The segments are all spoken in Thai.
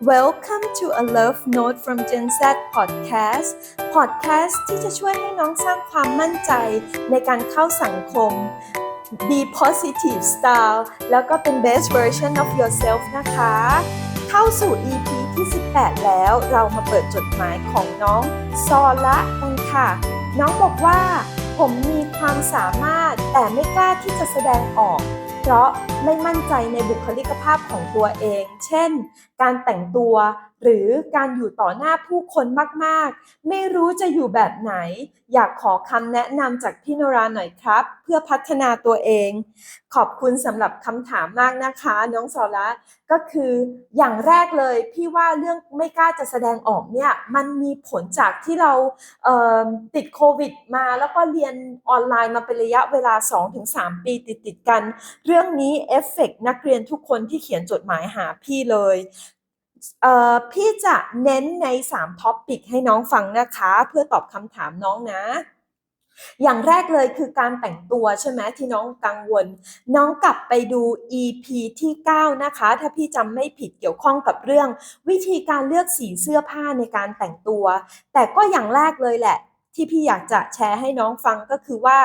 Welcome to a Love Note from Gen Z Podcast Podcast ที่จะช่วยให้น้องสร้างความมั่นใจในการเข้าสังคม Be positive style แล้วก็เป็น best version of yourself นะคะ เข้าสู่ EP ที่ 18 แล้วเรามาเปิดจดหมายของน้องซอละกันค่ะ น้องบอกว่า ผมมีความสามารถแต่ไม่กล้าที่จะแสดงออก เพราะไม่มั่นใจในบุคลิกภาพของตัวเอง เช่น การแต่งตัว หรือการอยู่ต่อหน้าผู้คนมากๆ ไม่รู้จะอยู่แบบไหน อยากขอคำแนะนำจากพี่นราหน่อยครับ เพื่อพัฒนาตัวเอง ขอบคุณสำหรับคำถามมากนะคะ น้องสอระก็คืออย่างแรกเลยพี่ว่าเรื่องไม่กล้าจะแสดงออกเนี่ยมันมีผลจากที่เราเติดโควิดมาแล้วก็เรียนออนไลน์มาเป็นระยะเวลา 2-3 ปีติดๆกัน เรื่องนี้เอฟเฟกนักเรียนทุกคนที่เขียนจดหมายหาพี่เลย พี่จะเน้นใน3ท็อปปิกให้น้องฟังนะคะ เพื่อตอบคำถามน้องนะ อย่างแรกเลยคือการแต่งตัวใช่ไหมที่น้องกังวล น้องกลับไปดู EP ที่ 9 นะคะ ถ้าพี่จำไม่ผิดเกี่ยวข้องกับเรื่อง วิธีการเลือกสีเสื้อผ้าในการแต่งตัว แต่ก็อย่างแรกเลยแหละ ที่พี่อยากจะแชร์ให้น้องฟังก็คือว่า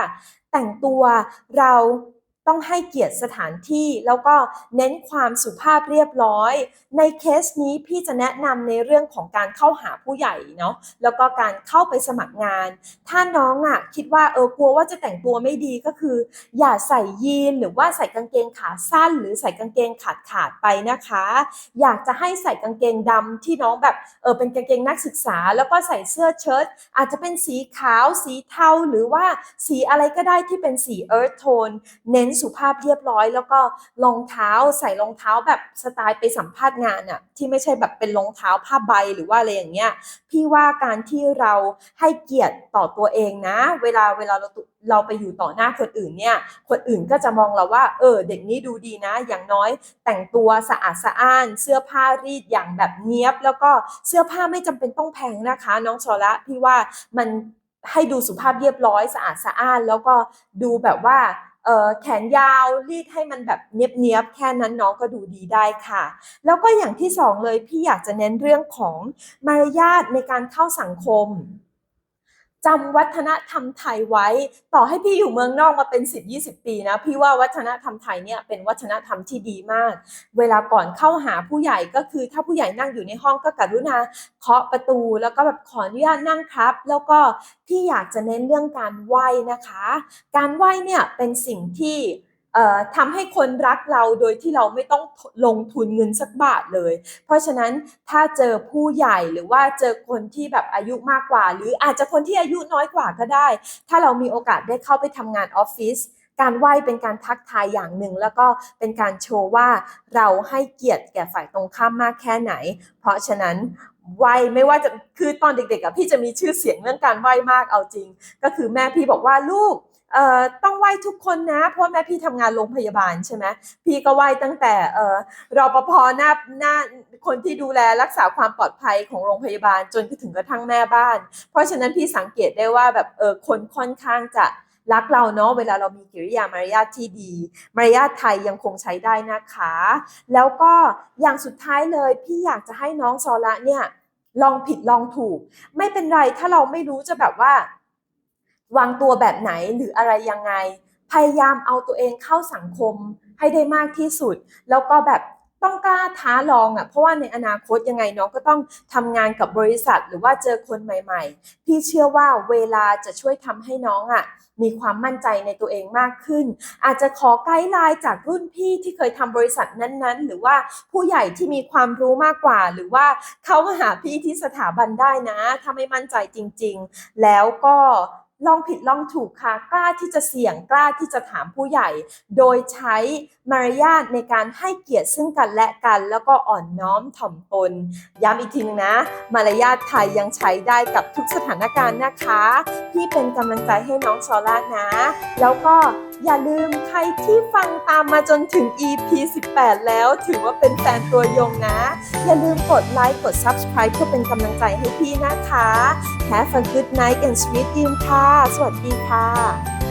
แต่งตัวเรา ต้องให้เกียรติสถานที่แล้วก็เน้นความสุภาพเรียบร้อย ในเคสนี้พี่จะแนะนำในเรื่องของการเข้าหาผู้ใหญ่เนาะแล้วก็การเข้าไปสมัครงาน ถ้าน้องอะคิดว่าเออกลัวว่าจะแต่งตัวไม่ดีก็คือ อย่าใส่ยีนหรือว่าใส่กางเกงขาสั้น หรือใส่กางเกงขาดขาดไปนะคะ อยากจะให้ใส่กางเกงดำที่น้องแบบเออเป็นกางเกงนักศึกษา แล้วก็ใส่เสื้อเชิ้ตอาจจะเป็นสีขาวสีเทาหรือว่าสีอะไรก็ได้ที่เป็นสี earth tone เน้นสุภาพเรียบร้อย แล้วก็รองเท้าใส่รองเท้าแบบสไตล์ไปสัมภาษณ์งานอะที่ไม่ใช่แบบเป็นรองเท้าผ้าใบหรือว่าอะไรอย่างเงี้ยพี่ว่าการที่เราให้เกียรติต่อตัวเองนะ เวลาเวลาเราเราไปอยู่ต่อหน้าคนอื่นเนี่ย คนอื่นก็จะมองเราว่า เออ เด็กนี้ดูดีนะ อย่างน้อยแต่งตัวสะอาดสะอ้าน เสื้อผ้ารีดอย่างแบบเนี้ยบ แล้วก็เสื้อผ้าไม่จำเป็นต้องแพงนะคะ น้องชอละพี่ว่ามันให้ดูสุภาพเรียบร้อยสะอาดสะอ้าน แล้วก็ดูแบบว่า แขนยาวรีดให้มันแบบเนียบๆแค่นั้นน้องก็ดูดีได้ค่ะ แล้วก็อย่างที่สองเลยพี่อยากจะเน้นเรื่องของมารยาทในการเข้าสังคม จำวัฒนธรรมไทยไว้ ต่อให้พี่อยู่เมืองนอกมาเป็น 10-20 ปีนะพี่ว่าวัฒนธรรมไทยเนี่ยเป็นวัฒนธรรมที่ดีมาก เวลาก่อนเข้าหาผู้ใหญ่ก็คือถ้าผู้ใหญ่นั่งอยู่ในห้องก็กรุณาเคาะประตูแล้วก็แบบขออนุญาตนั่งครับ แล้วก็พี่อยากจะเน้นเรื่องการไหว้นะคะ การไหว้เนี่ยเป็นสิ่งที่ ทำให้คนรักเราโดยที่เราไม่ต้องลงทุนเงินสักบาทเลย เพราะฉะนั้นถ้าเจอผู้ใหญ่หรือว่าเจอคนที่แบบอายุมากกว่า หรืออาจจะคนที่อายุน้อยกว่าก็ได้ ถ้าเรามีโอกาสได้เข้าไปทำงานออฟฟิศการไหว้เป็นการทักทายอย่างหนึ่ง แล้วก็เป็นการโชว์ว่าเราให้เกียรติแก่ฝ่ายตรงข้ามมากแค่ไหน เพราะฉะนั้นไหว้ไม่ว่าจะคือตอนเด็กๆอะพี่จะมีชื่อเสียงเรื่องการไหว้มากเอาจริง ก็คือแม่พี่บอกว่าลูก เอ่อต้องไหว้ทุกคนนะ เพราะแม่พี่ทำงานโรงพยาบาลใช่ไหมพี่ก็ไหว้ตั้งแต่เอ่อรปภหน้าหน้าคนที่ดูแลรักษาความปลอดภัยของโรงพยาบาลจนถึงกระทั่งแม่บ้าน เพราะฉะนั้นพี่สังเกตได้ว่าแบบเออคนค่อนข้างจะรักเราเนาะเวลาเรามีกิริยามารยาทที่ดี มารยาทไทยยังคงใช้ได้นะคะ แล้วก็อย่างสุดท้ายเลยพี่อยากจะให้น้องซอละเนี่ยลองผิดลองถูก ไม่เป็นไรถ้าเราไม่รู้จะแบบว่า วางตัวแบบไหนหรืออะไรยังไง พยายามเอาตัวเองเข้าสังคมให้ได้มากที่สุด แล้วก็แบบต้องกล้าท้าลองอะเพราะว่าในอนาคตยังไงน้องก็ต้องทำงานกับบริษัทหรือว่าเจอคนใหม่ ๆ พี่เชื่อว่าเวลาจะช่วยทำให้น้องอะมีความมั่นใจในตัวเองมากขึ้น อาจจะขอไกด์ไลน์จากรุ่นพี่ที่เคยทำบริษัทนั้นๆ หรือว่าผู้ใหญ่ที่มีความรู้มากกว่า หรือว่าเข้ามาหาพี่ที่สถาบันได้นะ ถ้าไม่มั่นใจจริง ๆ แล้วก็ ลองผิดลองถูกค่ะกล้าที่จะเสี่ยงกล้าที่จะถามผู้ใหญ่ โดยใช้มารยาทในการให้เกียรติซึ่งกันและกัน แล้วก็อ่อนน้อมถ่อมตน ย้ำอีกทีนึงนะ มารยาทไทยยังใช้ได้กับทุกสถานการณ์นะคะ พี่เป็นกำลังใจให้น้องชอล่านะ แล้วก็ อย่าลืมใครที่ฟังตามมาจนถึง EP 18 แล้วถือว่าเป็นแฟนตัวยงนะ อย่าลืมกดไลค์กด Subscribe เพื่อเป็นกำลังใจให้พี่นะคะ Have a good night and sweet dream ค่ะ สวัสดีค่ะ